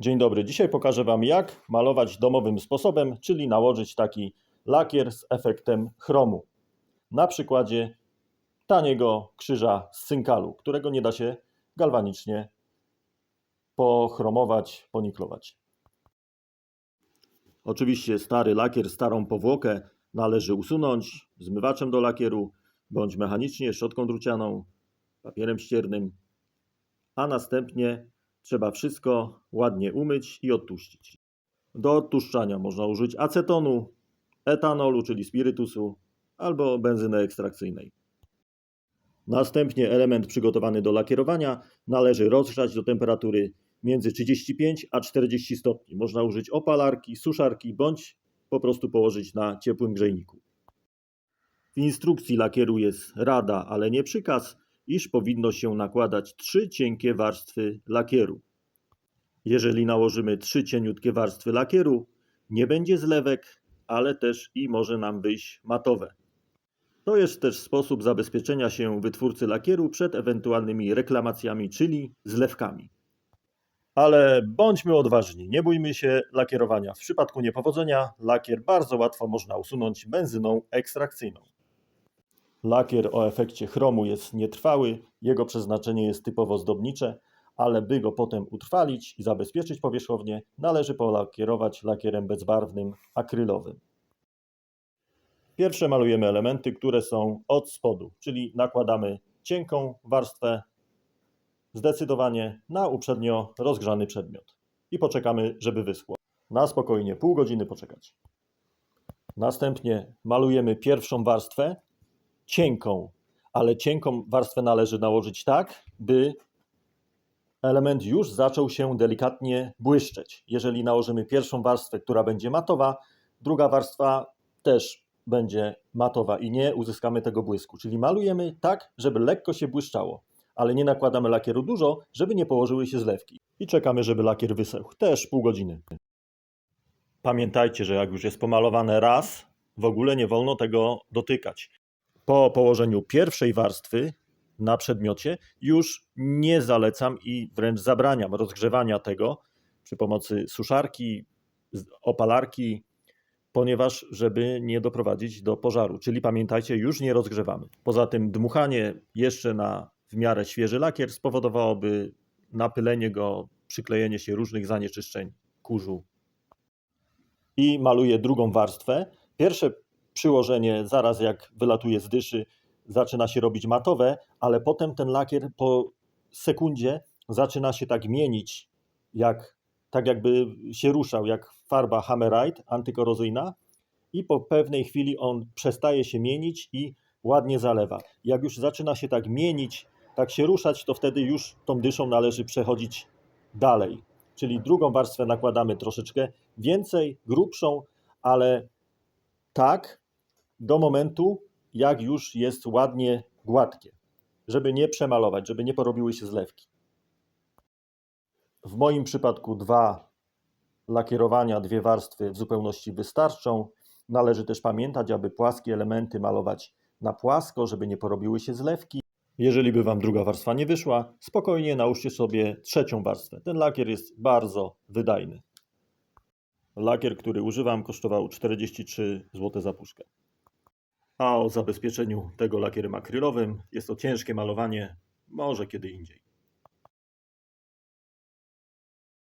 Dzień dobry. Dzisiaj pokażę Wam, jak malować domowym sposobem, czyli nałożyć taki lakier z efektem chromu. Na przykładzie taniego krzyża z cynkalu, którego nie da się galwanicznie pochromować, poniklować. Oczywiście stary lakier, starą powłokę należy usunąć zmywaczem do lakieru, bądź mechanicznie szczotką drucianą, papierem ściernym, a następnie trzeba wszystko ładnie umyć i odtłuścić. Do odtłuszczania można użyć acetonu, etanolu, czyli spirytusu, albo benzyny ekstrakcyjnej. Następnie element przygotowany do lakierowania należy rozgrzać do temperatury między 35 a 40 stopni. Można użyć opalarki, suszarki bądź po prostu położyć na ciepłym grzejniku. W instrukcji lakieru jest rada, ale nie przykaz, iż powinno się nakładać trzy cienkie warstwy lakieru. Jeżeli nałożymy trzy cieniutkie warstwy lakieru, nie będzie zlewek, ale też i może nam wyjść matowe. To jest też sposób zabezpieczenia się wytwórcy lakieru przed ewentualnymi reklamacjami, czyli zlewkami. Ale bądźmy odważni, nie bójmy się lakierowania. W przypadku niepowodzenia lakier bardzo łatwo można usunąć benzyną ekstrakcyjną. Lakier o efekcie chromu jest nietrwały, jego przeznaczenie jest typowo zdobnicze, ale by go potem utrwalić i zabezpieczyć powierzchownie, należy polakierować lakierem bezbarwnym akrylowym. Pierwsze malujemy elementy, które są od spodu, czyli nakładamy cienką warstwę zdecydowanie na uprzednio rozgrzany przedmiot i poczekamy, żeby wyschło. Na spokojnie pół godziny poczekać. Następnie malujemy pierwszą warstwę, cienką, ale cienką warstwę należy nałożyć tak, by element już zaczął się delikatnie błyszczeć. Jeżeli nałożymy pierwszą warstwę, która będzie matowa, druga warstwa też będzie matowa i nie uzyskamy tego błysku. Czyli malujemy tak, żeby lekko się błyszczało, ale nie nakładamy lakieru dużo, żeby nie położyły się zlewki. I czekamy, żeby lakier wysechł. Też pół godziny. Pamiętajcie, że jak już jest pomalowane raz, w ogóle nie wolno tego dotykać. Po położeniu pierwszej warstwy na przedmiocie już nie zalecam i wręcz zabraniam rozgrzewania tego przy pomocy suszarki, opalarki, ponieważ żeby nie doprowadzić do pożaru. Czyli pamiętajcie, już nie rozgrzewamy. Poza tym dmuchanie jeszcze na w miarę świeży lakier spowodowałoby napylenie go, przyklejenie się różnych zanieczyszczeń, kurzu. I maluję drugą warstwę. Pierwsze przyłożenie, zaraz jak wylatuje z dyszy, zaczyna się robić matowe, ale potem ten lakier po sekundzie zaczyna się tak mienić, jak, tak jakby się ruszał, jak farba Hammerite antykorozyjna i po pewnej chwili on przestaje się mienić i ładnie zalewa. Jak już zaczyna się tak mienić, tak się ruszać, to wtedy już tą dyszą należy przechodzić dalej. Czyli drugą warstwę nakładamy troszeczkę więcej, grubszą, ale tak do momentu, jak już jest ładnie gładkie, żeby nie przemalować, żeby nie porobiły się zlewki. W moim przypadku dwa lakierowania, dwie warstwy w zupełności wystarczą. Należy też pamiętać, aby płaskie elementy malować na płasko, żeby nie porobiły się zlewki. Jeżeli by Wam druga warstwa nie wyszła, spokojnie nałóżcie sobie trzecią warstwę. Ten lakier jest bardzo wydajny. Lakier, który używam, kosztował 43 zł za puszkę. A o zabezpieczeniu tego lakierem akrylowym jest to ciężkie malowanie, może kiedy indziej.